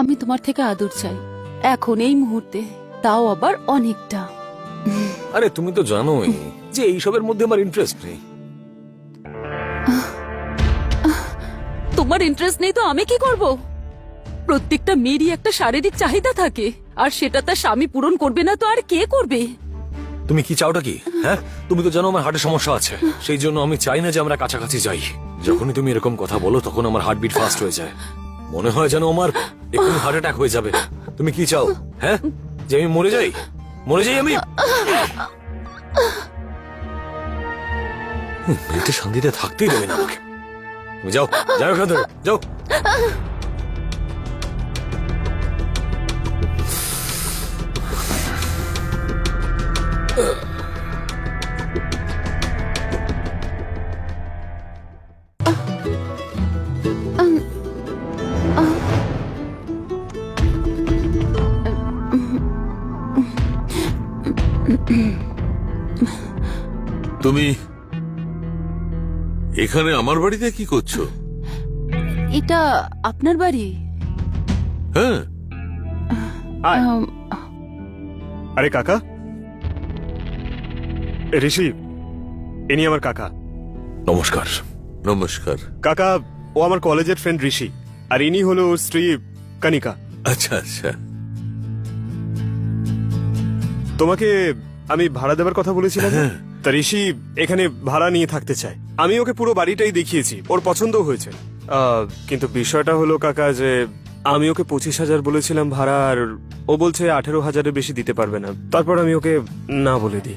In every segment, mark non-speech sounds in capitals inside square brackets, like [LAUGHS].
আমি তোমার থেকে আদর চাই। এখন এই মুহূর্তে তাও আবার অনেকটা। আরে তুমি তো জানোই যে এইসবের মধ্যে আমার ইন্টারেস্ট নেই। তোমার ইন্টারেস্ট নেই তো আমি কি করব? প্রত্যেকটা মেয়েরই একটা শারীরিক চাহিদা থাকে আর সেটা তার স্বামী পূরণ করবে না তো আর কে করবে? তুমি কি চাওটা কি? হ্যাঁ? তুমি তো জানো আমার হার্টের সমস্যা আছে। সেই জন্য আমি চাই না যে আমরা কাছাকাছি যাই। যখনই তুমি এরকম কথা বলো তখন আমার হার্টবিট ফাস্ট হয়ে যায়। মনে হয় যেন আমার এক্ষুনি হার্ট অ্যাটাক হয়ে যাবে। তুমি কি চাও? হ্যাঁ? যে আমি মরে যাই? মরে যাই আমি? মেয়েটা শান্তিতে থাকতেই দেবে না আমাকে। তুমি যাও যাও এখান থেকে, যাও। তুমি এখানে আমার বাড়িতে কি করছ? এটা আপনার বাড়ি? হ্যাঁ। আয়। আম, আরে কাকা। ঋষি ইনি আমার কাকা। নমস্কার। নমস্কার। কাকা ও আমার কলেজের ফ্রেন্ড ঋষি আর ইনি হলো ওর স্ত্রী কনিকা আচ্ছা আচ্ছা। তোমাকে আমি ভাড়া দেওয়ার কথা বলেছিলাম? না? হ্যাঁ। তা ঋষি এখানে ভাড়া নিয়ে থাকতে চায়। আমি ওকে পুরো বাড়িটাই দেখিয়েছি। ওর পছন্দও হয়েছে। আহ, কিন্তু বিষয়টা হলো কাকা যে আমি ওকে পঁচিশ হাজার বলেছিলাম ভাড়া আর ও বলছে আঠেরো হাজারের বেশি দিতে পারবে না। তারপর আমি ওকে না বলে দিই।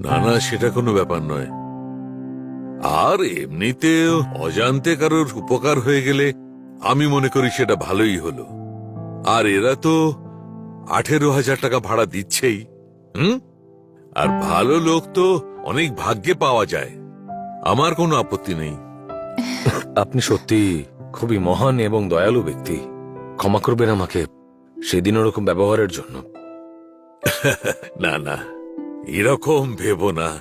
না না সেটা কোনো ব্যাপার নয়। আর এমনিতে অজান্তে কারোর উপকার হয়ে গেলে আমি মনে করি সেটা ভালোই হলো। আর এরা তো আঠেরো হাজার টাকা ভাড়া দিচ্ছেই। হুম? আর ভালো লোক তো অনেক ভাগ্যে পাওয়া যায়। আমার কোনো আপত্তি নেই। আপনি সত্যি খুবই মহান এবং দয়ালু ব্যক্তি। ক্ষমা করবেন আমাকে সেদিন ওরকম ব্যবহারের জন্য। [LAUGHS] না না এরকম ভেবো না।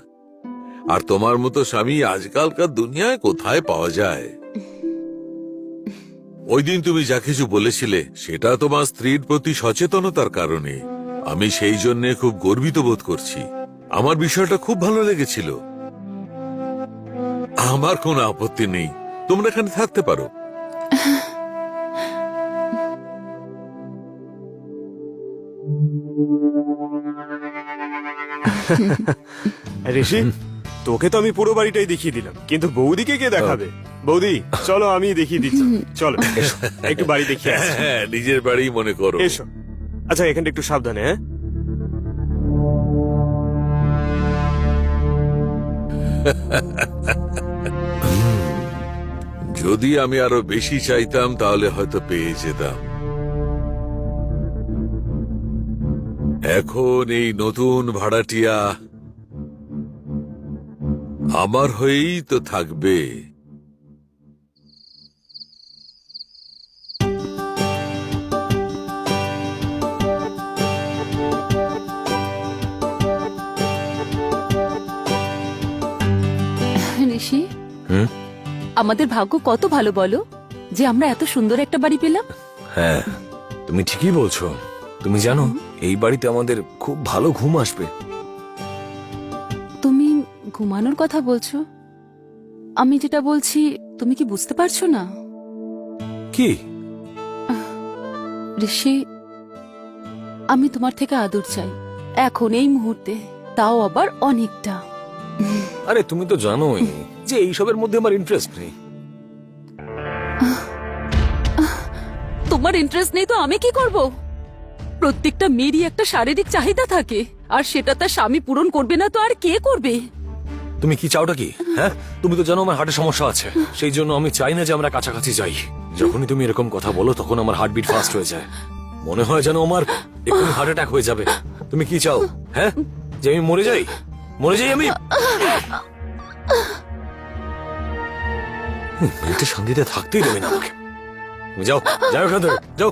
আর তোমার মতো স্বামী আজকালকার দুনিয়ায় কোথায় পাওয়া যায়? ওই দিন তুমি যা কিছু বলেছিলে, সেটা তোমার স্ত্রীর প্রতি সচেতনতার কারণে। আমি সেই জন্য খুব গর্বিত বোধ করছি। আমার বিষয়টা খুব ভালো লেগেছিল। আমার কোনো আপত্তি নেই। তোমরা এখানে থাকতে পারো। ঋষি তোকে তো আমি পুরো বাড়িটাই দেখিয়ে দিলাম। কিন্তু বৌদিকে কে দেখাবে? বৌদি চলো আমি দেখিয়ে দিচ্ছি। চলো এসো, একটু বাড়ি দেখিয়ে আসি। হ্যাঁ নিজের বাড়ি মনে করো। এসো। আচ্ছা এখানটা একটু সাবধানে হ্যাঁ? যদি আমি আরও বেশি চাইতাম তাহলে হয়তো পেয়ে যেতাম। এখন এই নতুন ভাড়াটিয়া আমার হয়েই তো থাকবে। ঋষি হুম? আমাদের ভাগ্য কত ভালো বলো যে আমরা এত সুন্দর একটা বাড়ি পেলাম। হ্যাঁ তুমি ঠিকই বলছো। তুমি জানো এই বাড়িতে আমাদের খুব ভালো ঘুম আসবে। ঘুমানোর কথা বলছো? আমি যেটা বলছি তুমি কি বুঝতে পারছ না? কি? ঋষি আমি তোমার থেকে আদর চাই। এখন এই মুহূর্তে তাও আবার অনেকটা। আরে তুমি তো জানোই যে এইসবের মধ্যে আমার ইন্টারেস্ট নেই। তোমার ইন্টারেস্ট নেই তো আমি কি করব? প্রত্যেকটা মেয়েরই একটা শারীরিক চাহিদা থাকে আর সেটা তার স্বামী পূরণ করবে না তো আর কে করবে? তুমি কি চাওটা কি? হ্যাঁ? তুমি তো জানো আমার হার্টের সমস্যা আছে। সেই জন্য আমি চাই না যে আমরা কাছাকাছি যাই। যখনই তুমি এরকম কথা বলো, তখন আমার হার্টবিট ফাস্ট হয়ে যায়। মনে হয় যেন আমার এক্ষুনি হার্ট অ্যাটাক হয়ে যাবে। তুমি কি চাও? হ্যাঁ? যে আমি মরে যাই? মরে যাই আমি? মেয়েটা শান্তিতে থাকতেই দেবে না আমাকে। যাও যাও এখান থেকে, যাও।